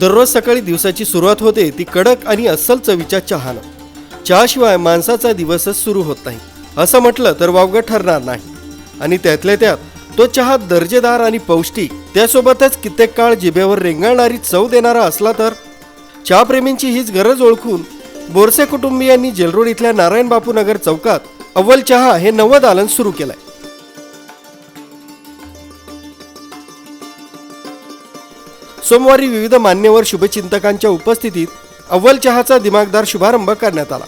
दररोज सकाळी दिवसाची सुरुवात होते ती कडक आणि अस्सल चवीच्या चहानं. चहाशिवाय माणसाचा दिवसच सुरू होत नाही. असं म्हटलं तर वावगं ठरणार नाही. आणि त्यातल्या त्यात तो चहा दर्जेदार आणि पौष्टिक त्यासोबतच कित्येक काळ जिभेवर रेंगाळणारी चव देणारा असला तर? चहाप्रेमींची हीच गरज ओळखून बोरसे कुटुंबियांनी जेलरोड इथल्या नारायण बापू नगर चौकात अव्वल चहा हे नवं दालन सुरू केलंय. सोमवारी विविध मान्यवर शुभचिंतकांच्या उपस्थितीत अव्वल चहाचा दिमागदार शुभारंभ करण्यात आला.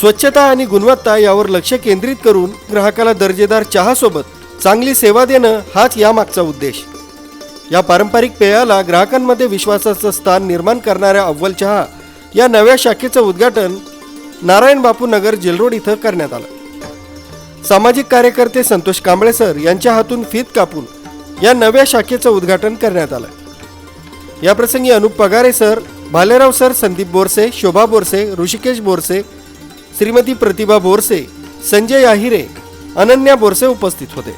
स्वच्छता आणि गुणवत्ता यावर लक्ष केंद्रित करून ग्राहकाला दर्जेदार चहासोबत चांगली सेवा देणं हाच यामागचा उद्देश. या पारंपरिक पेयाला ग्राहकांमध्ये विश्वासाचं स्थान निर्माण करणाऱ्या अव्वल चहा या नव्या शाखेचं उद्घाटन नारायण बापू नगर जेलरोड इथं करण्यात आलं. सामाजिक कार्यकर्ते संतोष कांबळे सर यांच्या हातून फीत कापून या नव्या शाखेचं उद्घाटन करण्यात आलं. याप्रसंगी अनुप पगारे सर भालेराव सर संदीप बोरसे शोभा बोरसे ऋषिकेश बोरसे श्रीमती प्रतिभा बोरसे संजय आहिरे अनन्या बोरसे उपस्थित होते.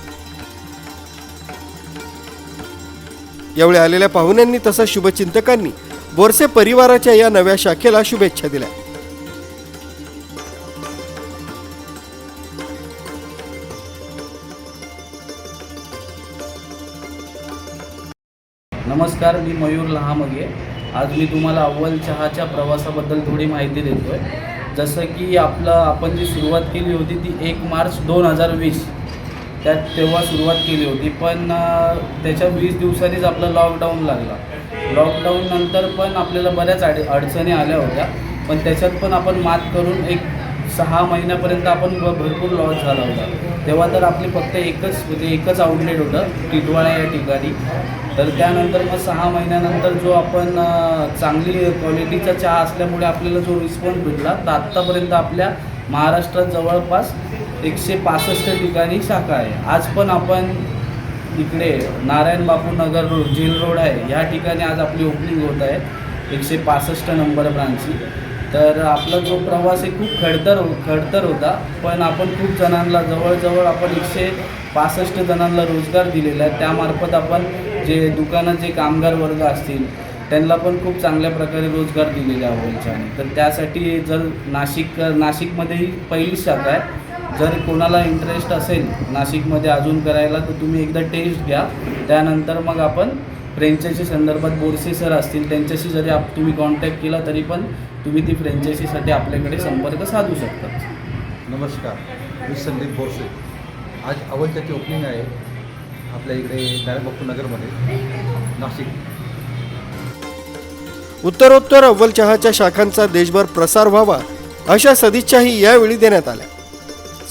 यावेळी आलेल्या पाहुण्यांनी तसंच शुभचिंतकांनी बोरसे परिवाराच्या या नव्या शाखेला शुभेच्छा दिल्या. नमस्कार मी मयूर लहामगे. आज मी तुम्हाला अव्वल चहाच्या प्रवासाबद्दल थोडी माहिती देतो आहे जसं की आपलं आपण जी सुरुवात केली होती ती एक मार्च दोन हजार वीस. त्यात तेव्हा सुरुवात केली होती पण त्याच्या वीस दिवसांनीच आपलं लॉकडाऊन लागला. लॉकडाऊन नंतर पण आपल्याला बऱ्याच अड अडचणी आल्या होत्या. पण त्याच्यात पण आपण मात करून एक सहा महिन्यापर्यंत आपण भरपूर लॉस झाला होता. तेव्हा तर आपली फक्त एकच म्हणजे एकच आउटलेट होतं टिटवाळा या ठिकाणी. तर त्यानंतर मग सहा महिन्यानंतर जो आपण चांगली क्वालिटीचा चहा असल्यामुळे आपल्याला जो रिस्पॉन्स भेटला तर आत्तापर्यंत आपल्या महाराष्ट्रात जवळपास एकशे पासष्ट ठिकाणी शाखा आहे. आज पण आपण इकडे Narayan Bapu Nagar road jail road आहे या ठिकाणी आज आपली ओपनिंग होत आहे एकशे पासष्ट नंबर ब्रांचची तर आपला जो प्रवास आहे खूप खडतर हो खडतर होता पण आपण खूप जणांना जवळजवळ आपण एकशे पासष्ट जणांना रोजगार दिलेला आहे. त्यामार्फत आपण जे दुकानात जे कामगार वर्ग असतील त्यांना पण खूप चांगल्या प्रकारे रोजगार दिलेले आहे अव्वलच्याने तर त्यासाठी जर नाशिक नाशिकमध्येही पहिली शाखा आहे. जर कोणाला इंटरेस्ट असेल नाशिकमध्ये अजून करायला तर तुम्ही एकदा टेस्ट घ्या. त्यानंतर मग आपण फ्रेंचायसी संदर्भात बोरसे सर असतील त्यांच्याशी जरी आप तुम्ही कॉन्टॅक्ट केला तरी पण तुम्ही ती फ्रेंचायसीसाठी आपल्याकडे संपर्क साधू शकता. नमस्कार मी संदीप बोरसे. आज अवलच्याची ओपनिंग आहे आपल्या इकडे नारायणबापू नगरमध्ये नाशिक. उत्तरोत्तर अव्वल चहाच्या शाखांचा देशभर प्रसार व्हावा अशा सदिच्छाही यावेळी देण्यात आल्या.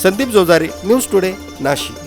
Sandeep Jojari news today Nashik.